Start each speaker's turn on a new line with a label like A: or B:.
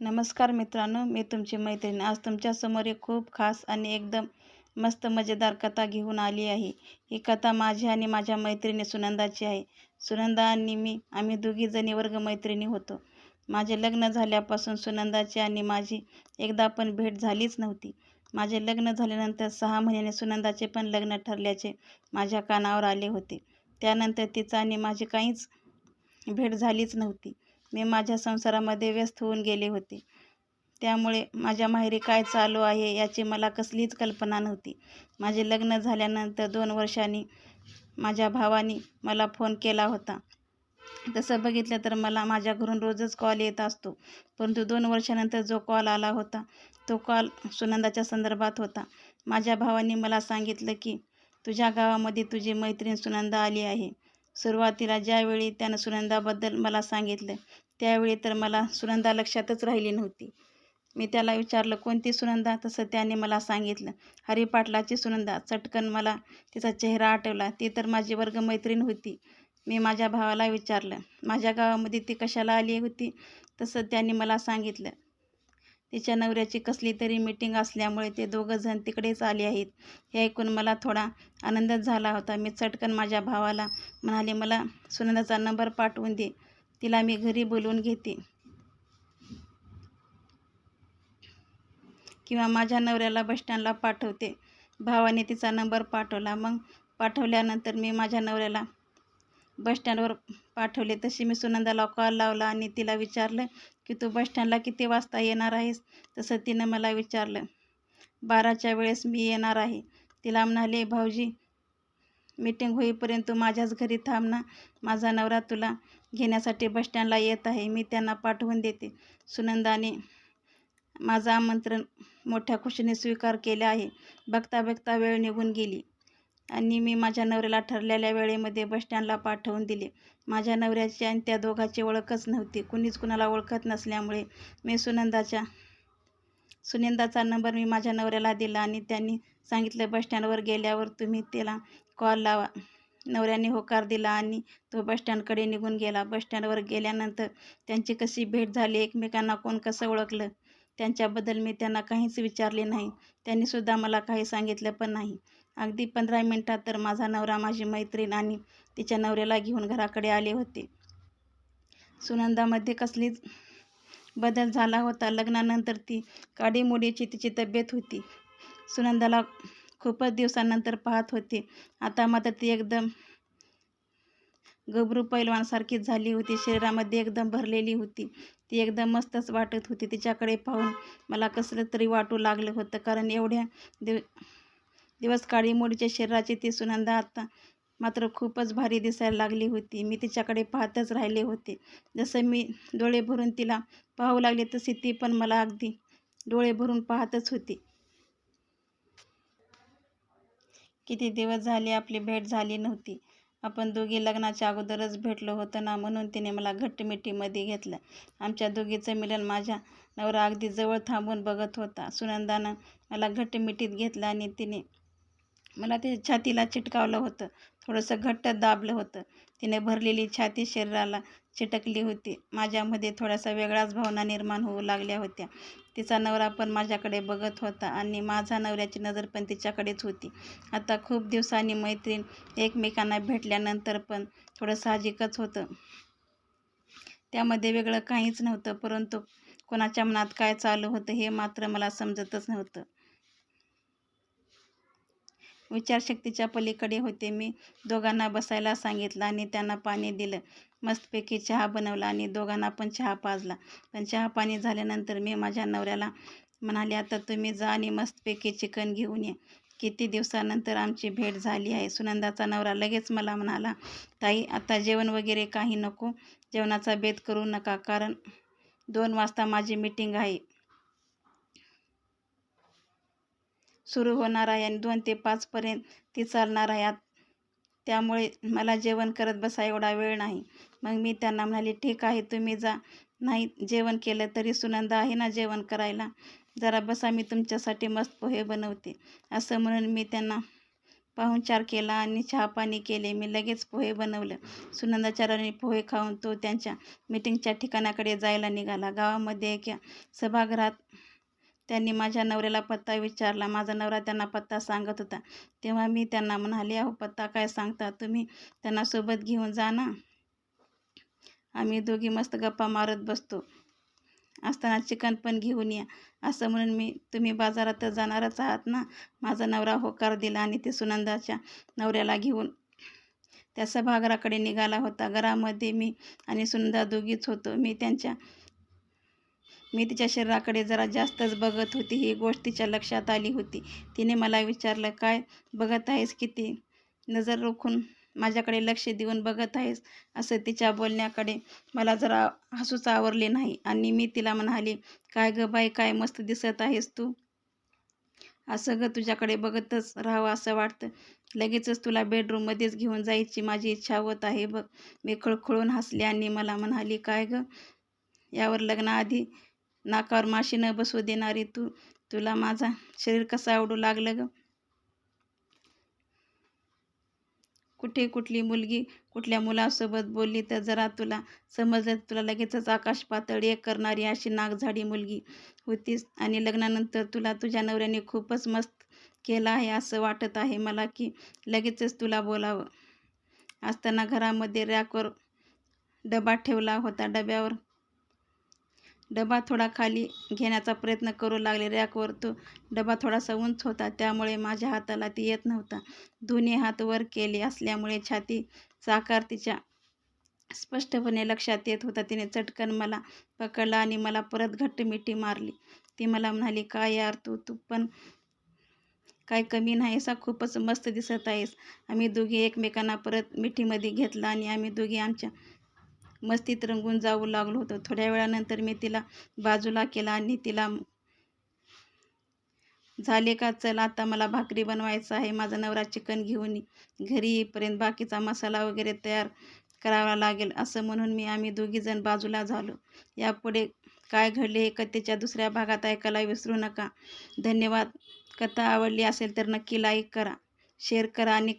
A: नमस्कार मित्रांनो मी तुमची मैत्रीण. आज तुमच्यासमोर एक खूप खास आणि एकदम मस्त मजेदार कथा घेऊन आली आहे. ही कथा माझी आणि माझ्या मैत्रिणी सुनंदाची आहे. सुनंदा आणि मी आम्ही दोघीजणी वर्ग मैत्रिणी होतो. माझे लग्न झाल्यापासून सुनंदाची आणि माझी एकदा पण भेट झालीच नव्हती. माझे लग्न झाल्यानंतर सहा महिन्याने सुनंदाचे पण लग्न ठरल्याचे माझ्या कानावर आले होते. त्यानंतर तिचं आणि माझी काहीच भेट झालीच नव्हती. मी माझ्या संसारामध्ये व्यस्त होऊन गेले होते. त्यामुळे माझ्या माहेरी काय चालू आहे याची मला कसलीच कल्पना नव्हती. माझे लग्न झाल्यानंतर दोन वर्षांनी माझ्या भावानी मला फोन केला होता. तसं बघितलं तर मला माझ्या घरून रोजच कॉल येत असतो. परंतु दोन वर्षानंतर जो कॉल आला होता तो कॉल सुनंदाच्या संदर्भात होता. माझ्या भावाने मला सांगितलं की तुझ्या गावामध्ये तुझी मैत्रीण सुनंदा आली आहे. सुरुवातीला ज्यावेळी त्यानं सुनंदाबद्दल मला सांगितलं त्यावेळी तर मला सुनंदा लक्षातच राहिली नव्हती. मी त्याला विचारलं कोणती सुनंदा तसं त्याने मला सांगितलं हरिपाटलाची सुनंदा चटकन मला तिचा चेहरा आठवला. ती तर माझी वर्गमैत्रीण होती. मी माझ्या भावाला विचारलं माझ्या गावामध्ये ती कशाला आली होती? तसं त्याने मला सांगितलं. तिच्या नवऱ्याची कसली तरी मीटिंग असल्यामुळे ते दोघं जण तिकडेच आले आहेत. हे ऐकून मला थोडा आनंदच झाला होता. मी चटकन माझ्या भावाला म्हणाले मला सुनंदाचा नंबर पाठवून दे. तिला मी घरी बोलवून घेते. किंवा माझ्या नवऱ्याला बसस्टँडला पाठवते. भावाने तिचा नंबर पाठवला. मग पाठवल्यानंतर मी माझ्या नवऱ्याला बसस्टँडवर पाठवले. तशी मी सुनंदाला कॉल लावला आणि तिला विचारलं की तू बसस्टँडला किती वाजता येणार आहेस? तसं तिनं मला विचारलं बाराच्या वेळेस मी येणार आहे. तिला म्हणाले भाऊजी मीटिंग होईपर्यंत तू माझ्याच घरी थांब ना. माझा नवरा तुला घेण्यासाठी बसस्टँडला येत आहे. मी त्यांना पाठवून देते. सुनंदाने माझं आमंत्रण मोठ्या खुशीने स्वीकार केले आहे. बघता बघता वेळ निघून गेली. आणि मी माझ्या नवऱ्याला ठरलेल्या वेळेमध्ये बसस्टँडला पाठवून दिले. माझ्या नवऱ्याची आणि त्या दोघांची ओळखच नव्हती. कुणीच कुणाला ओळखत नसल्यामुळे मी सुनंदाच्या सुनंदाचा नंबर मी माझ्या नवऱ्याला दिला आणि त्यांनी सांगितलं बसस्टँडवर गेल्यावर तुम्ही त्याला कॉल लावा. नवऱ्याने होकार दिला आणि तो बसस्टँडकडे निघून गेला. बसस्टँडवर गेल्यानंतर त्यांची कशी भेट झाली एकमेकांना कोण कसं ओळखलं त्यांच्याबद्दल मी त्यांना काहीच विचारले नाही. त्यांनीसुद्धा मला काही सांगितलं पण नाही. अगदी पंधरा मिनटात तर माझा नवरा माझी मैत्रीण आणि तिच्या नवऱ्याला घेऊन घराकडे आले होते. सुनंदामध्ये कसलीच बदल झाला होता. लग्नानंतर ती काडीमोडीची तिची तब्येत होती. सुनंदाला खूपच दिवसानंतर पाहत होते. आता मात्र ती एकदम गबरू पैलवानसारखीच झाली होती. शरीरामध्ये एकदम भरलेली होती. ती एकदम मस्तच वाटत होती. तिच्याकडे पाहून मला कसलं तरी वाटू लागलं होतं. कारण एवढ्या दिव दिवस काळी काळीमोडीच्या शरीराची ती सुनंदा आता मात्र खूपच भारी दिसायला लागली होती. मी तिच्याकडे पाहतच राहिले होते. जसं मी डोळे भरून तिला पाहू लागले तशी ती पण मला अगदी डोळे भरून पाहतच होती. किती दिवस झाले आपली भेट झाली नव्हती. आपण दोघी लग्नाच्या अगोदरच भेटलो होतो ना म्हणून तिने मला घट्टमिठीमध्ये घेतलं. आमच्या दोघीचं मिलन माझ्या नवरा अगदी जवळ थांबून बघत होता. सुनंदानं मला घट्ट मिठीत घेतलं आणि तिने मला ते छातीला चिटकावलं होतं. थोडंसं घट्ट दाबलं होतं. तिने भरलेली छाती शरीराला चिटकली होती. माझ्यामध्ये थोडासा वेगळाच भावना निर्माण होऊ लागल्या होत्या. तिचा नवरा पण माझ्याकडे बघत होता आणि माझा नवऱ्याची नजर पण तिच्याकडेच होती. आता खूप दिवसांनी मैत्रीण एकमेकांना भेटल्यानंतर पण थोडं साहजिकच होतं. त्यामध्ये वेगळं काहीच नव्हतं परंतु कोणाच्या मनात काय चालू होतं हे मात्र मला समजतच नव्हतं. विचारशक्तीच्या पलीकडे होते. मी दोघांना बसायला सांगितलं आणि त्यांना पाणी दिलं. मस्तपैकी चहा बनवला आणि दोघांना पण चहा पाजला. पण चहा पाणी झाल्यानंतर मी माझ्या नवऱ्याला म्हणाले आता तुम्ही जा आणि मस्तपैकी चिकन घेऊन ये. किती दिवसानंतर आमची भेट झाली आहे. सुनंदाचा नवरा लगेच मला म्हणाला ताई आता जेवण वगैरे काही नको. जेवणाचा बेत करू नका कारण दोन वाजता माझी मीटिंग आहे. सुरू होणार आहे आणि दोन ते पाचपर्यंत ती चालणार आहे. त्यामुळे मला जेवण करत बसा एवढा वेळ नाही. मग मी त्यांना म्हणाले ठीक आहे तुम्ही जा. नाही जेवण केलं तरी सुनंदा आहे ना जेवण करायला. जरा बसा मी तुमच्यासाठी मस्त पोहे बनवते. असं म्हणून मी त्यांना पाहुणचार केला आणि चहापाणी केले. मी लगेच पोहे बनवलं. सुनंदाच्या पोहे खाऊन तो त्यांच्या मीटिंगच्या ठिकाणाकडे जायला निघाला. गावामध्ये एका सभागृहात त्यांनी माझ्या नवऱ्याला पत्ता विचारला. माझा नवरा त्यांना पत्ता सांगत होता. तेव्हा मी त्यांना म्हणाले अहो पत्ता काय सांगता? तुम्ही त्यांना सोबत घेऊन जा ना. आम्ही दोघी मस्त गप्पा मारत बसतो. असताना चिकन पण घेऊन या. असं म्हणून मी तुम्ही बाजारात तर जाणारच आहात ना? माझा नवरा होकार दिला आणि ते सुनंदाच्या नवऱ्याला घेऊन त्या सभागृहाकडे निघाला होता. घरामध्ये मी आणि सुनंदा दोघीच होतो. मी त्यांच्या मी तिच्या शरीराकडे जरा जास्तच बघत होती. ही गोष्ट तिच्या लक्षात आली होती. तिने मला विचारलं काय बघत आहेस किती नजर रोखून माझ्याकडे लक्ष देऊन बघत आहेस असं तिच्या बोलण्याकडे मला जरा हसूच आवरले नाही आणि मी तिला म्हणाली काय ग बाई काय मस्त दिसत आहेस तू? असं ग तुझ्याकडे बघतच राहावं असं वाटतं. लगेचच तुला बेडरूममध्येच घेऊन जायची माझी इच्छा होत आहे बघ. मी खळखळून हसले आणि मला म्हणाली काय ग? यावर लग्नाआधी नाकावर माशी न बसू देणारी तू तुला माझा शरीर कसं आवडू लागलं ग? कुठे कुठली मुलगी कुठल्या मुलासोबत बोलली तर जरा तुला समजलं तुला लगेचच आकाश पातळ एक करणारी अशी नागझाडी मुलगी होतीस आणि लग्नानंतर तुला तुझ्या नवऱ्याने खूपच मस्त केलं आहे असं वाटत आहे मला की लगेचच तुला बोलावं. असताना घरामध्ये रॅकवर डबा ठेवला होता. डब्यावर डबा थोडा खाली घेण्याचा प्रयत्न करू लागले. रॅकवर तो डबा थोडासा उंच होता त्यामुळे माझ्या हाताला ती येत नव्हता. दोन्ही हात वर केले असल्यामुळे छातीचा आकार तिच्या स्पष्टपणे लक्षात येत होता. तिने चटकन मला पकडला आणि मला परत घट्ट मिठी मारली. ती मला म्हणाली काय यार तू? तू पण काय कमी नाही असा खूपच मस्त दिसत आहेस. आम्ही दोघी एकमेकांना परत मिठीमध्ये घेतलं आणि आम्ही दोघी आमच्या मस्तीत रंगून जाऊ लागलो होतो. थोड्या वेळानंतर मी तिला बाजूला केला आणि तिला झाले का चल आता मला भाकरी बनवायचं आहे. माझा नवरा चिकन घेऊन घरी येईपर्यंत बाकीचा मसाला वगैरे तयार करावा लागेल असं म्हणून मी आम्ही दोघीजण बाजूला झालो. यापुढे काय घडले हे कथेच्या दुसऱ्या भागात ऐकायला विसरू नका. धन्यवाद. कथा आवडली असेल तर नक्की लाईक करा शेअर करा आणि